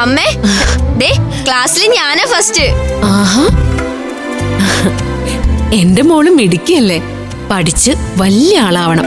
അമ്മേ ദേ ക്ലാസ്സിൽ ഞാനാ ഫസ്റ്റ് ആഹാ. എന്റെ മോൾ മിടുക്കിയല്ലേ? പഠിച്ച് വലിയ ആളാവണം.